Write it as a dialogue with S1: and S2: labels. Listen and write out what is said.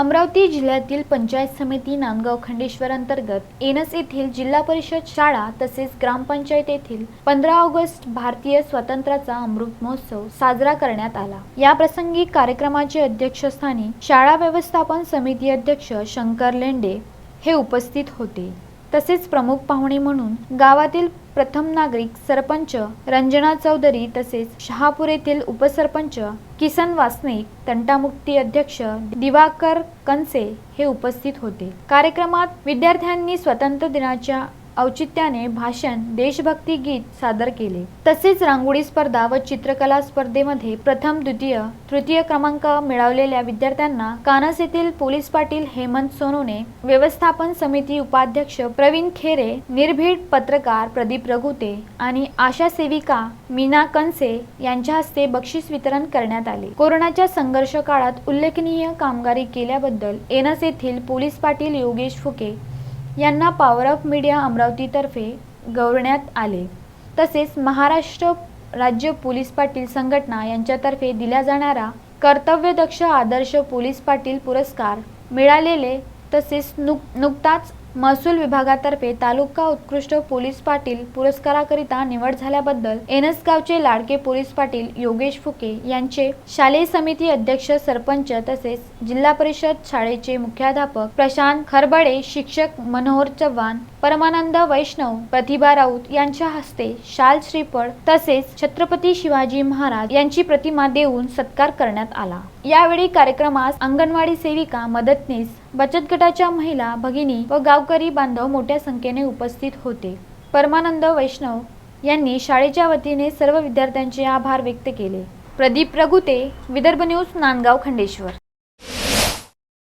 S1: अमरावती जिल्ह्यातील पंचायत समिती नांदगाव खंडेश्वर अंतर्गत एनस येथील जिल्हा परिषद शाळा तसेच ग्रामपंचायत येथील पंधरा ऑगस्ट भारतीय स्वातंत्र्याचा अमृत महोत्सव साजरा करण्यात आला. या प्रसंगी कार्यक्रमाचे अध्यक्षस्थानी शाळा व्यवस्थापन समिती अध्यक्ष शंकर लेंडे हे उपस्थित होते. तसेच प्रमुख पाहुणे म्हणून गावातील प्रथम नागरिक सरपंच रंजना चौधरी तसेच शहापूर येथील उपसरपंच किसन वासनिक तंटामुक्ती अध्यक्ष दिवाकर कंसे हे उपस्थित होते. कार्यक्रमात विद्यार्थ्यांनी स्वतंत्र दिनाच्या औचित्याने भाषण देशभक्ती गीत सादर केले. तसेच रांगोळी स्पर्धा व चित्रकला स्पर्धेमध्ये प्रथम द्वितीय तृतीय क्रमांक मिळवलेल्या विद्यार्थ्यांना कानस येथील पोलीस पाटील हेमंत सोनूने व्यवस्थापन समिती उपाध्यक्ष प्रवीण खेरे निर्भीड पत्रकार प्रदीप रघुते आणि आशा सेविका मीना कनसे यांच्या हस्ते बक्षीस वितरण करण्यात आले. कोरोनाच्या संघर्ष काळात उल्लेखनीय कामगारी केल्याबद्दल एनस येथील पोलीस पाटील योगेश फुके यांना पॉवर ऑफ मीडिया अमरावतीतर्फे गौरवण्यात आले. तसेच महाराष्ट्र राज्य पोलीस पाटील संघटना यांच्यातर्फे दिला जाणारा कर्तव्यदक्ष आदर्श पोलीस पाटील पुरस्कार मिळालेले तसेच नुक नुकताच महसूल विभागातर्फे तालुका उत्कृष्ट पोलीस पाटील पुरस्काराकरिता निवड झाल्याबद्दल एनसगावचे लाडके पोलीस पाटील योगेश फुके यांचे शालेय समिती अध्यक्ष सरपंच तसेच जिल्हा परिषद शाळेचे मुख्याध्यापक प्रशांत खरबडे शिक्षक मनोहर चव्हाण परमानंद वैष्णव प्रतिभा राऊत यांच्या हस्ते शाल श्रीफळ तसेच छत्रपती शिवाजी महाराज यांची प्रतिमा देऊन सत्कार करण्यात आला. यावेळी कार्यक्रमास अंगणवाडी सेविका मदतनीस बचत गटाच्या महिला भगिनी व गावकरी बांधव मोठ्या संख्येने उपस्थित होते. परमानंद वैष्णव यांनी शाळेच्या वतीने सर्व विद्यार्थ्यांचे आभार व्यक्त केले. प्रदीप प्रगुते विदर्भ न्यूज नांदगाव खंडेश्वर.